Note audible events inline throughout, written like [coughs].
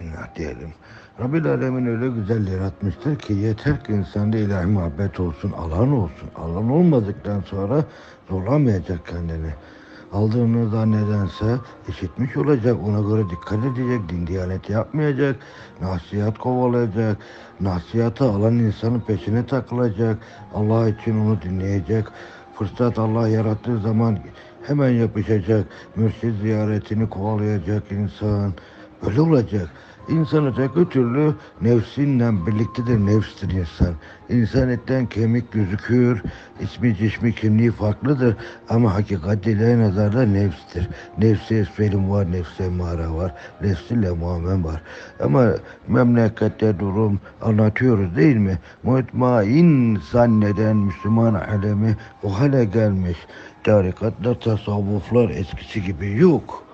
Bismillah diyelim. Rabbil Alemin öyle güzel yaratmıştır ki yeter ki insanda ilahi muhabbet olsun, alan olsun. Alan olmadıktan sonra zorlamayacak kendini. Aldığını zannedense işitmiş olacak, ona göre dikkat edecek, din diyanet yapmayacak, nasihat kovalayacak, nasihatı alan insanın peşine takılacak, Allah için onu dinleyecek, fırsat Allah yarattığı zaman hemen yapışacak, mürşid ziyaretini kovalayacak insan, Öyle olacak. İnsan öteki türlü nefsinle birliktedir nefstir insan. İnsan etten kemik gözüküyor. İsmi cismi kimliği farklıdır. Ama hakikat dile nazarda nefstir. Nefsi esfelim var, nefse mağara var. Nefsi lemamen var. Ama memlekette durum anlatıyoruz değil mi? Mutmain zanneden Müslüman alemi o hale gelmiş. Tarikatlar, tasavvuflar eskisi gibi yok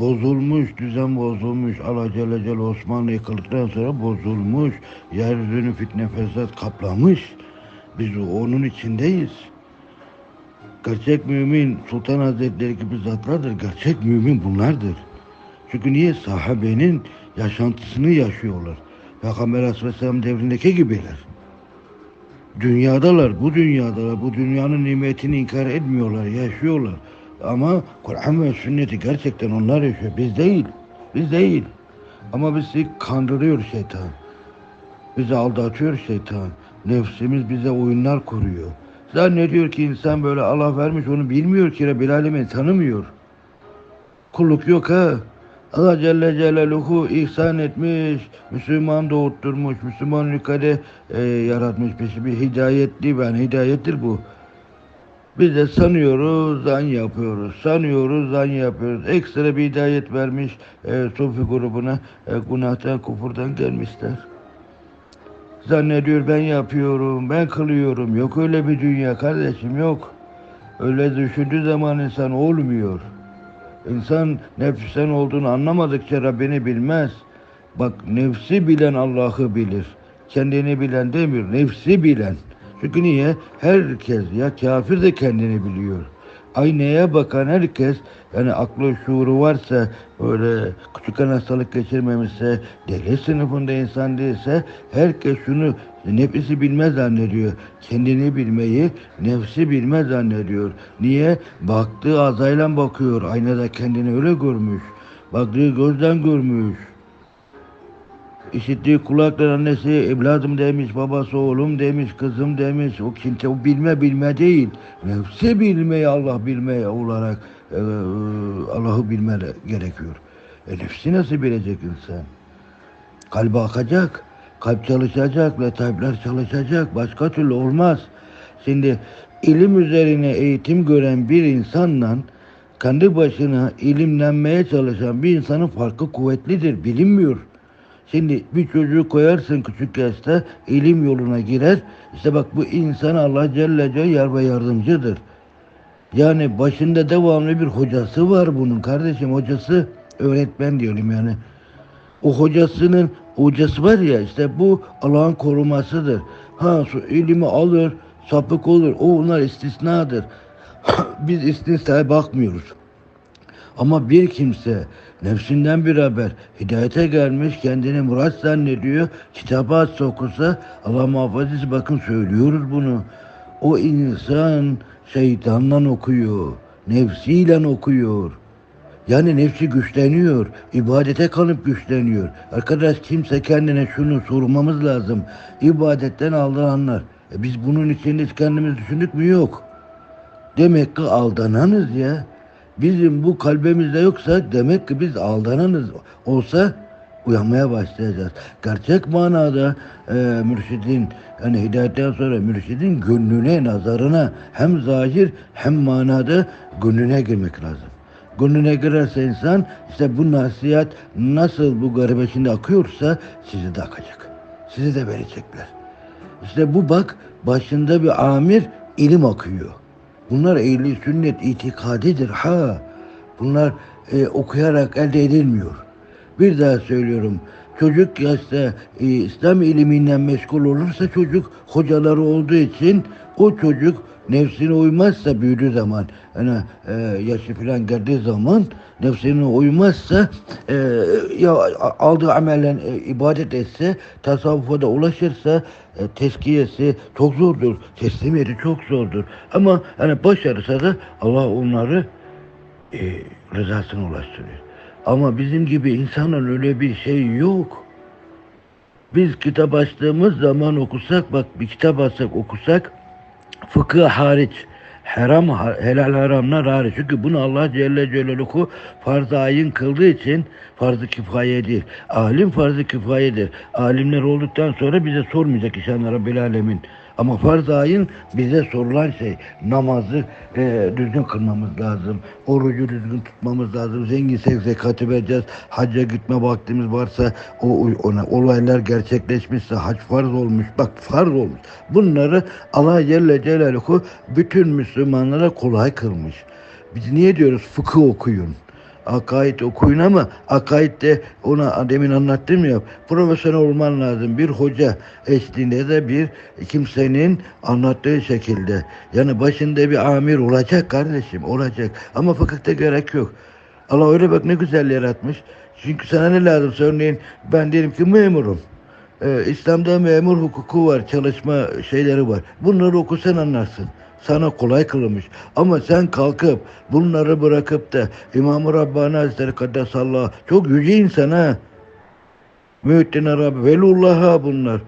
bozulmuş, düzen bozulmuş. Celle Osmanlı yıkıldıktan sonra bozulmuş. Yeryüzünü fitne fesat kaplamış. Biz onun içindeyiz. Gerçek mümin Sultan Hazretleri gibi zatlardır. Gerçek mümin bunlardır. Çünkü niye? Sahabenin yaşantısını yaşıyorlar. Peygamber Aleyhisselam devrindeki gibiler. Dünyadalar, bu dünyadalar. Bu dünyanın nimetini inkar etmiyorlar, yaşıyorlar. Ama Kur'an ve sünneti gerçekten onlar yaşıyor. Biz değil. Biz değil. Ama bizi kandırıyor şeytan. Bizi aldatıyor şeytan. Nefsimiz bize oyunlar kuruyor. Zannediyor ki insan böyle Allah vermiş onu bilmiyor ki Rabbil Alemin tanımıyor. Kulluk yok ha. Allah Celle Celaluhu ihsan etmiş, Müslüman doğutturmuş, Müslüman yukarı e, yaratmış. Peşi bir hidayetli ben hidayettir bu. Biz de sanıyoruz, zan yapıyoruz. Sanıyoruz, zan yapıyoruz. Ekstra bir hidayet vermiş e, Sufi grubuna. E, günahtan, kufurdan gelmişler. Zannediyor ben yapıyorum, ben kılıyorum. Yok öyle bir dünya kardeşim yok. Öyle düşündüğü zaman insan olmuyor. İnsan nefsen olduğunu anlamadıkça Rabbini bilmez. Bak nefsi bilen Allah'ı bilir. Kendini bilen demiyor, nefsi bilen. Çünkü niye? Herkes ya kafir de kendini biliyor. Aynaya bakan herkes yani aklı şuuru varsa böyle küçükken hastalık geçirmemişse deli sınıfında insan değilse herkes şunu nefsi bilmez zannediyor. Kendini bilmeyi nefsi bilmez zannediyor. Niye? Baktığı azayla bakıyor. Aynada kendini öyle görmüş. Baktığı gözden görmüş. İşittiği kulaklar annesi evladım demiş, babası oğlum demiş, kızım demiş. O kimse o bilme bilme değil. Nefsi bilmeyi Allah bilmeye olarak e, Allah'ı bilme gerekiyor. E nefsi nasıl bilecek insan? Kalbi akacak, kalp çalışacak, letaifler çalışacak. Başka türlü olmaz. Şimdi ilim üzerine eğitim gören bir insanla kendi başına ilimlenmeye çalışan bir insanın farkı kuvvetlidir, bilinmiyor. Şimdi bir çocuğu koyarsın küçük yaşta ilim yoluna girer. İşte bak bu insan Allah Celle Celle ve yardımcıdır. Yani başında devamlı bir hocası var bunun kardeşim hocası öğretmen diyelim yani. O hocasının hocası var ya işte bu Allah'ın korumasıdır. Ha şu ilimi alır sapık olur o onlar istisnadır. [coughs] Biz istisnaya bakmıyoruz. Ama bir kimse nefsinden bir haber hidayete gelmiş kendini murat zannediyor. Kitabı açsa okusa Allah muhafazası bakın söylüyoruz bunu. O insan şeytanla okuyor. Nefsiyle okuyor. Yani nefsi güçleniyor. ibadete kalıp güçleniyor. Arkadaş kimse kendine şunu sormamız lazım. İbadetten aldananlar. E biz bunun için hiç kendimiz düşündük mü? Yok. Demek ki aldananız ya. Bizim bu kalbimizde yoksa demek ki biz aldananız. Olsa uyanmaya başlayacağız. Gerçek manada e, mürşidin yani hidayetten sonra mürşidin gönlüne, nazarına hem zahir hem manada gönlüne girmek lazım. Gönlüne girerse insan işte bu nasihat nasıl bu garibe şimdi akıyorsa sizi de akacak. Sizi de verecekler. İşte bu bak başında bir amir ilim akıyor. Bunlar ehli sünnet itikadidir ha. Bunlar e, okuyarak elde edilmiyor. Bir daha söylüyorum. Çocuk yaşta e, İslam iliminden meşgul olursa çocuk hocaları olduğu için o çocuk nefsine uymazsa büyüdüğü zaman hani e, yaşı falan geldiği zaman nefsine uymazsa e, ya aldığı amellen e, ibadet etse tasavvufa da ulaşırsa e, teskiyesi çok zordur. Teslimiyeti çok zordur. Ama hani başarırsa da Allah onları e, rızasına ulaştırıyor. Ama bizim gibi insanın öyle bir şey yok. Biz kitap açtığımız zaman okusak, bak bir kitap açsak okusak, fıkıh hariç, haram, helal haramlar hariç. Çünkü bunu Allah Celle Celaluhu farz-ı ayın kıldığı için farz-ı kifayedir. Alim farz-ı kifayedir. Alimler olduktan sonra bize sormayacak inşallah Rabbil Alemin. Ama farz-ı ayın bize sorulan şey namazı e, düzgün kılmamız lazım. Orucu düzgün tutmamız lazım. Zenginsek zekatı vereceğiz. Hacca gitme vaktimiz varsa o ona olaylar gerçekleşmişse hac farz olmuş. Bak farz olmuş. Bunları Allah Celle Celaluhu bütün Müslümanlara kolay kılmış. Biz niye diyoruz fıkıh okuyun? Akaid okuyun ama akaidde ona demin anlattım ya profesyonel olman lazım. Bir hoca eşliğinde de bir kimsenin anlattığı şekilde. Yani başında bir amir olacak kardeşim olacak. Ama fıkıhta gerek yok. Allah öyle bak ne güzel yaratmış. Çünkü sana ne lazım? Örneğin ben diyelim ki memurum. Ee, İslam'da memur hukuku var, çalışma şeyleri var. Bunları okusan anlarsın sana kolay kılınmış. Ama sen kalkıp bunları bırakıp da İmam-ı Rabbani Hazretleri Kaddesallah çok yüce insan ha. Mühittin Arabi, Velullah bunlar.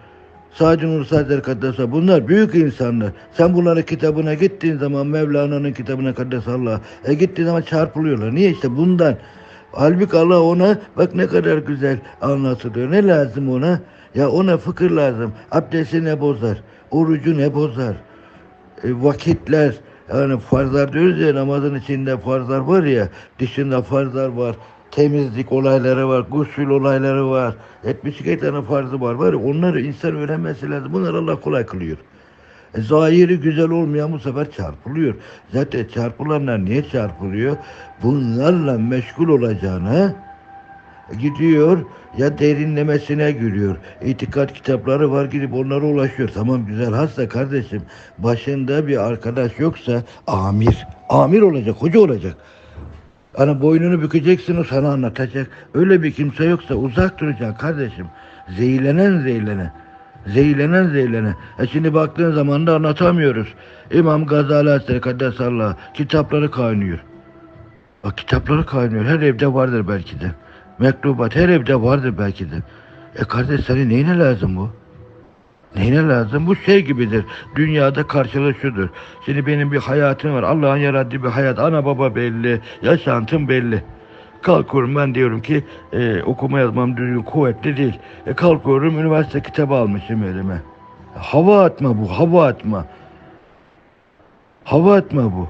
Sadece Nur Hazretleri Kaddesallah bunlar büyük insanlar. Sen bunların kitabına gittiğin zaman Mevlana'nın kitabına Kaddesallah e gittiğin zaman çarpılıyorlar. Niye işte bundan. Halbuki Allah ona bak ne kadar güzel anlatılıyor. Ne lazım ona? Ya ona fıkır lazım. Abdesti ne bozar? Orucu ne bozar? E, vakitler yani farzlar diyoruz ya namazın içinde farzlar var ya dışında farzlar var temizlik olayları var gusül olayları var 72 tane farzı var var ya, onları insan öğrenmesi lazım. Bunları Allah kolay kılıyor. E, zahiri güzel olmayan bu sefer çarpılıyor. Zaten çarpılanlar niye çarpılıyor? Bunlarla meşgul olacağına gidiyor ya derinlemesine giriyor. İtikat kitapları var gidip onlara ulaşıyor. Tamam güzel hasta kardeşim. Başında bir arkadaş yoksa amir. Amir olacak, hoca olacak. Hani boynunu bükeceksin o sana anlatacak. Öyle bir kimse yoksa uzak duracaksın kardeşim. Zeylenen zeylene. Zeylenen zeylene. E şimdi baktığın zaman da anlatamıyoruz. İmam Gazali Hazretleri Kaddesallah kitapları kaynıyor. Bak kitapları kaynıyor. Her evde vardır belki de. Mektubat her evde vardır belki de. E kardeş senin neyine lazım bu? Neyine lazım? Bu şey gibidir. Dünyada karşılığı şudur. Şimdi benim bir hayatım var. Allah'ın yarattığı bir hayat. Ana baba belli. Yaşantım belli. Kalkıyorum ben diyorum ki e, okuma yazmam düzgün kuvvetli değil. E, kalkıyorum üniversite kitabı almışım elime. Hava atma bu, hava atma. Hava atma bu.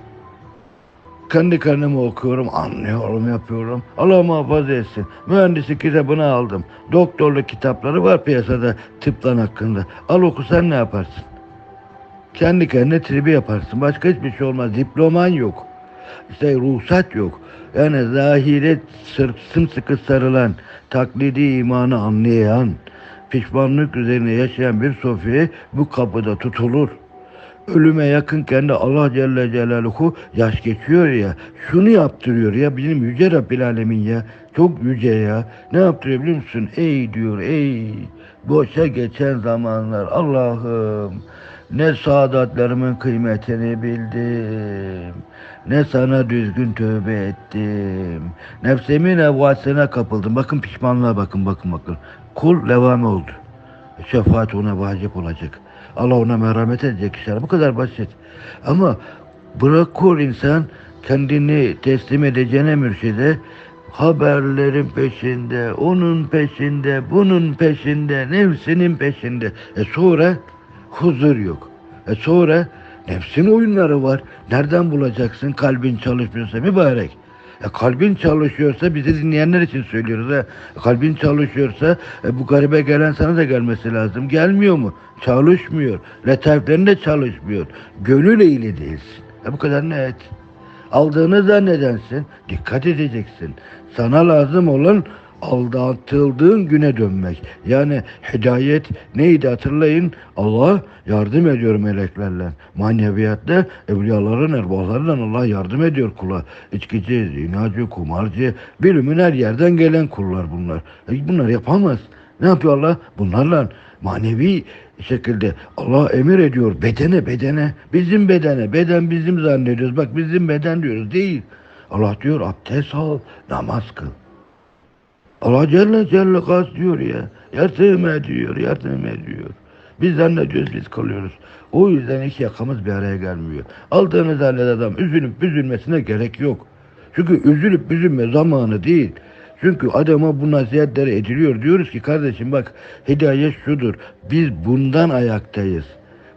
Kendi kendime okuyorum, anlıyorum, yapıyorum. Allah muhafaza etsin. Mühendislik kitabını aldım. Doktorluk kitapları var piyasada tıptan hakkında. Al okusan ne yaparsın? Kendi kendine tribi yaparsın. Başka hiçbir şey olmaz. Diploman yok. İşte ruhsat yok. Yani zahire sır, sımsıkı sarılan, taklidi imanı anlayan, pişmanlık üzerine yaşayan bir sofi bu kapıda tutulur ölüme yakınken de Allah Celle Celaluhu yaş geçiyor ya. Şunu yaptırıyor ya bizim yüce Rabbil Alemin ya. Çok yüce ya. Ne yaptırıyor biliyor musun? Ey diyor ey boşa geçen zamanlar Allah'ım ne saadetlerimin kıymetini bildim. Ne sana düzgün tövbe ettim. Nefsimin evvasına kapıldım. Bakın pişmanlığa bakın bakın bakın. Kul levam oldu. Şefaat ona vacip olacak. Allah ona merhamet edecek inşallah. Bu kadar basit. Ama bırak kul insan kendini teslim edeceğine mürşide haberlerin peşinde, onun peşinde, bunun peşinde, nefsinin peşinde. E sonra huzur yok. E sonra nefsin oyunları var. Nereden bulacaksın kalbin çalışmıyorsa mübarek. E kalbin çalışıyorsa bizi dinleyenler için söylüyoruz. E, kalbin çalışıyorsa e, bu garibe gelen sana da gelmesi lazım. Gelmiyor mu? Çalışmıyor. Letaiflerin çalışmıyor. Gönül eğili değilsin. E, bu kadar net. Aldığını zannedensin. Dikkat edeceksin. Sana lazım olan aldatıldığın güne dönmek. Yani hidayet neydi hatırlayın. Allah yardım ediyor meleklerle. Maneviyatta evliyaların, erbahlarla Allah yardım ediyor kula. İçkici, zinacı, kumarcı, bilimin her yerden gelen kullar bunlar. E bunlar yapamaz. Ne yapıyor Allah? Bunlarla manevi şekilde Allah emir ediyor bedene bedene bizim bedene beden bizim zannediyoruz bak bizim beden diyoruz değil Allah diyor abdest al namaz kıl Allah Celle Celle kas diyor ya yardım ediyor yardım ediyor biz zannediyoruz biz kılıyoruz o yüzden iki yakamız bir araya gelmiyor aldığını zannet adam üzülüp üzülmesine gerek yok çünkü üzülüp üzülme zamanı değil çünkü adama bu nasihatleri ediliyor. Diyoruz ki kardeşim bak hidayet şudur. Biz bundan ayaktayız.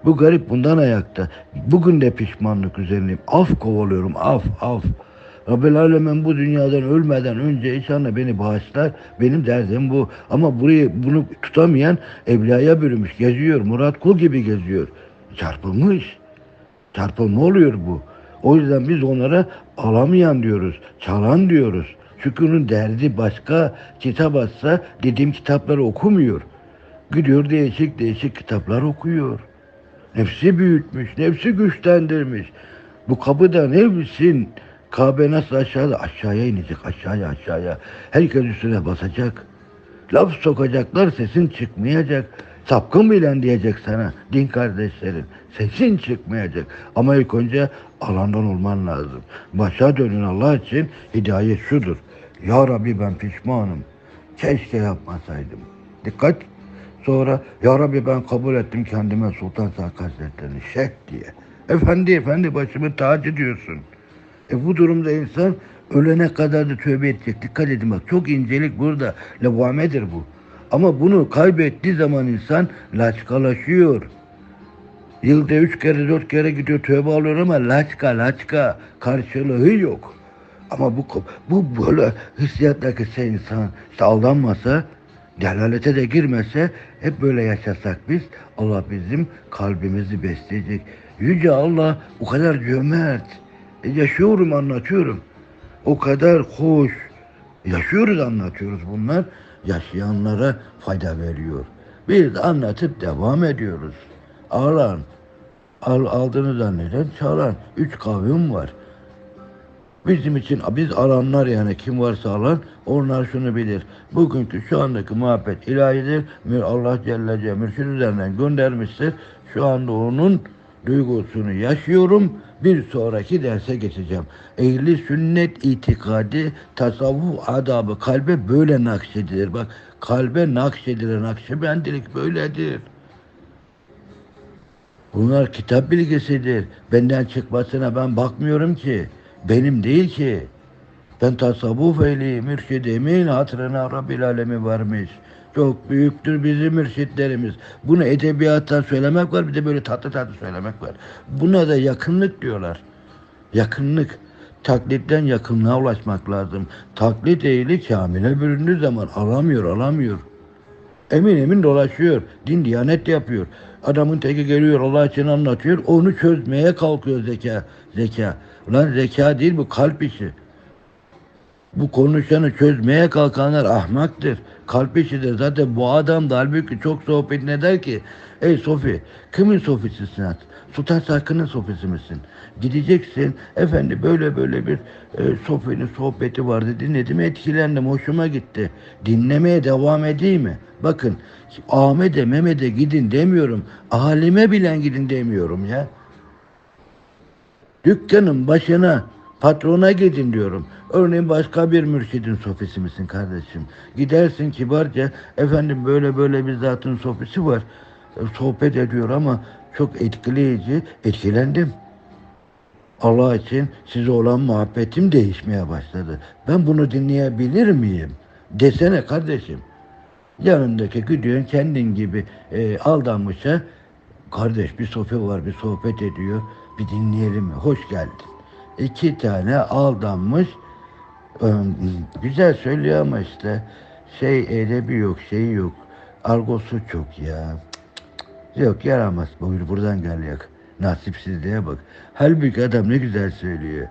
Bu garip bundan ayakta. Bugün de pişmanlık üzerindeyim. Af kovalıyorum. Af, af. Rabbel Alemin bu dünyadan ölmeden önce inşallah beni bağışlar. Benim derdim bu. Ama burayı bunu tutamayan evliyaya bürümüş. Geziyor. Murat Kul gibi geziyor. Çarpılmış. Çarpılma oluyor bu. O yüzden biz onlara alamayan diyoruz. Çalan diyoruz. Çünkü onun derdi başka. Kitap atsa dediğim kitapları okumuyor. Gidiyor değişik değişik kitaplar okuyor. Nefsi büyütmüş, nefsi güçlendirmiş. Bu kapıda ne bilsin? Kabe nasıl aşağıda? Aşağıya inecek, aşağıya aşağıya. Herkes üstüne basacak. Laf sokacaklar, sesin çıkmayacak. Sapkın bilen diyecek sana din kardeşlerim. Sesin çıkmayacak. Ama ilk önce alandan olman lazım. Başa dönün Allah için hidayet şudur. Ya Rabbi ben pişmanım. Keşke yapmasaydım. Dikkat. Sonra Ya Rabbi ben kabul ettim kendime Sultan Sakkı Hazretleri'ni şeyh diye. Efendi efendi başımı tacı diyorsun. E bu durumda insan ölene kadar da tövbe edecek. Dikkat edin bak çok incelik burada. Levamedir bu. Ama bunu kaybettiği zaman insan laçkalaşıyor. Yılda üç kere dört kere gidiyor tövbe alıyor ama laçka laçka karşılığı yok. Ama bu bu böyle hissiyatla şey insan işte aldanmasa, delalete de girmese hep böyle yaşasak biz Allah bizim kalbimizi besleyecek. Yüce Allah o kadar cömert. E yaşıyorum anlatıyorum. O kadar hoş. Yaşıyoruz anlatıyoruz bunlar. Yaşayanlara fayda veriyor. Biz anlatıp devam ediyoruz. Alan, al, aldığını zanneden çalan. Üç kavim var. Bizim için biz alanlar yani kim varsa alan onlar şunu bilir. Bugünkü şu andaki muhabbet ilahidir. Allah Celle mürşid üzerinden göndermiştir. Şu anda onun duygusunu yaşıyorum. Bir sonraki derse geçeceğim. Ehli sünnet itikadi, tasavvuf adabı kalbe böyle nakşedilir. Bak kalbe nakşedilir. Nakşibendilik böyledir. Bunlar kitap bilgisidir. Benden çıkmasına ben bakmıyorum ki. Benim değil ki. Ben tasavvuf ehli, mürşidimin hatırına Rabbil Alemi varmış. Çok büyüktür bizim mürşitlerimiz. Bunu edebiyattan söylemek var bir de böyle tatlı tatlı söylemek var. Buna da yakınlık diyorlar. Yakınlık. Taklitten yakınlığa ulaşmak lazım. Taklit ehli kamile büründüğü zaman alamıyor, alamıyor. Emin emin dolaşıyor. Din diyanet yapıyor. Adamın teki geliyor Allah için anlatıyor. Onu çözmeye kalkıyor zeka. Zeka. Ulan zeka değil bu kalp işi. Bu konuşanı çözmeye kalkanlar ahmaktır. Kalp işidir. Zaten bu adam da halbuki çok sohbet ne der ki? Ey Sofi, kimin sofisisin sen? Sultan Sakkı'nın sofisi misin? Gideceksin, efendi böyle böyle bir e, Sofi'nin sohbeti vardı dinledim, etkilendim, hoşuma gitti. Dinlemeye devam edeyim mi? Bakın, Ahmet'e, Mehmet'e gidin demiyorum, alime bilen gidin demiyorum ya. Dükkanın başına patrona gidin diyorum. Örneğin başka bir mürşidin sofisi misin kardeşim? Gidersin kibarca efendim böyle böyle bir zatın sofisi var. E, sohbet ediyor ama çok etkileyici. Etkilendim. Allah için size olan muhabbetim değişmeye başladı. Ben bunu dinleyebilir miyim? Desene kardeşim. Yanındaki gidiyorsun kendin gibi e, aldanmışa kardeş bir sohbet var bir sohbet ediyor bir dinleyelim mi? Hoş geldin. İki tane aldanmış güzel söylüyor ama işte şey edebi yok şey yok argosu çok ya yok yaramaz buyur buradan gel yak nasipsizliğe bak halbuki adam ne güzel söylüyor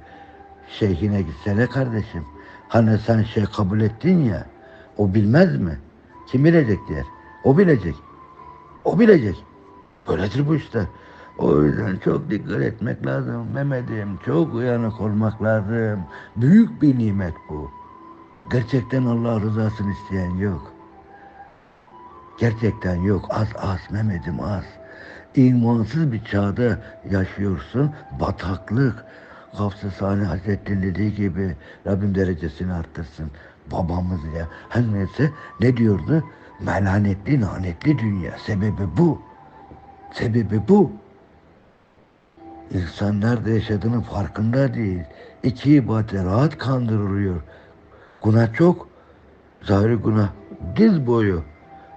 şeyhine gitsene kardeşim hani sen şey kabul ettin ya O bilmez mi? Kim bilecek diğer? O bilecek. O bilecek. Böyledir bu işte. O yüzden çok dikkat etmek lazım Mehmet'im. Çok uyanık olmak lazım. Büyük bir nimet bu. Gerçekten Allah rızasını isteyen yok. Gerçekten yok. Az az Mehmet'im az. İmansız bir çağda yaşıyorsun. Bataklık. Gafs-ı Sani Hazretleri'nin dediği gibi Rabbim derecesini arttırsın. Babamız ya. Her neyse ne diyordu? Melanetli, lanetli dünya. Sebebi bu. Sebebi bu. İnsan nerede yaşadığının farkında değil. İki ibadete rahat kandırılıyor. Günah çok, zahiri günah diz boyu.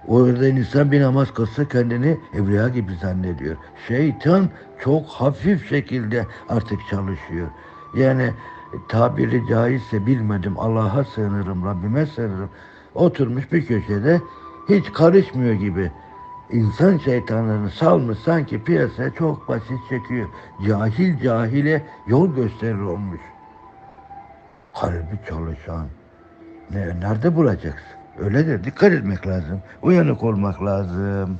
O yüzden insan bir namaz kılsa kendini evliya gibi zannediyor. Şeytan çok hafif şekilde artık çalışıyor. Yani tabiri caizse bilmedim Allah'a sığınırım, Rabbime sığınırım. Oturmuş bir köşede hiç karışmıyor gibi. İnsan şeytanlarını salmış sanki piyasaya çok basit çekiyor. Cahil cahile yol gösterir olmuş. Kalbi çalışan. Ne, nerede bulacaksın? Öyledir. Dikkat etmek lazım. Uyanık olmak lazım.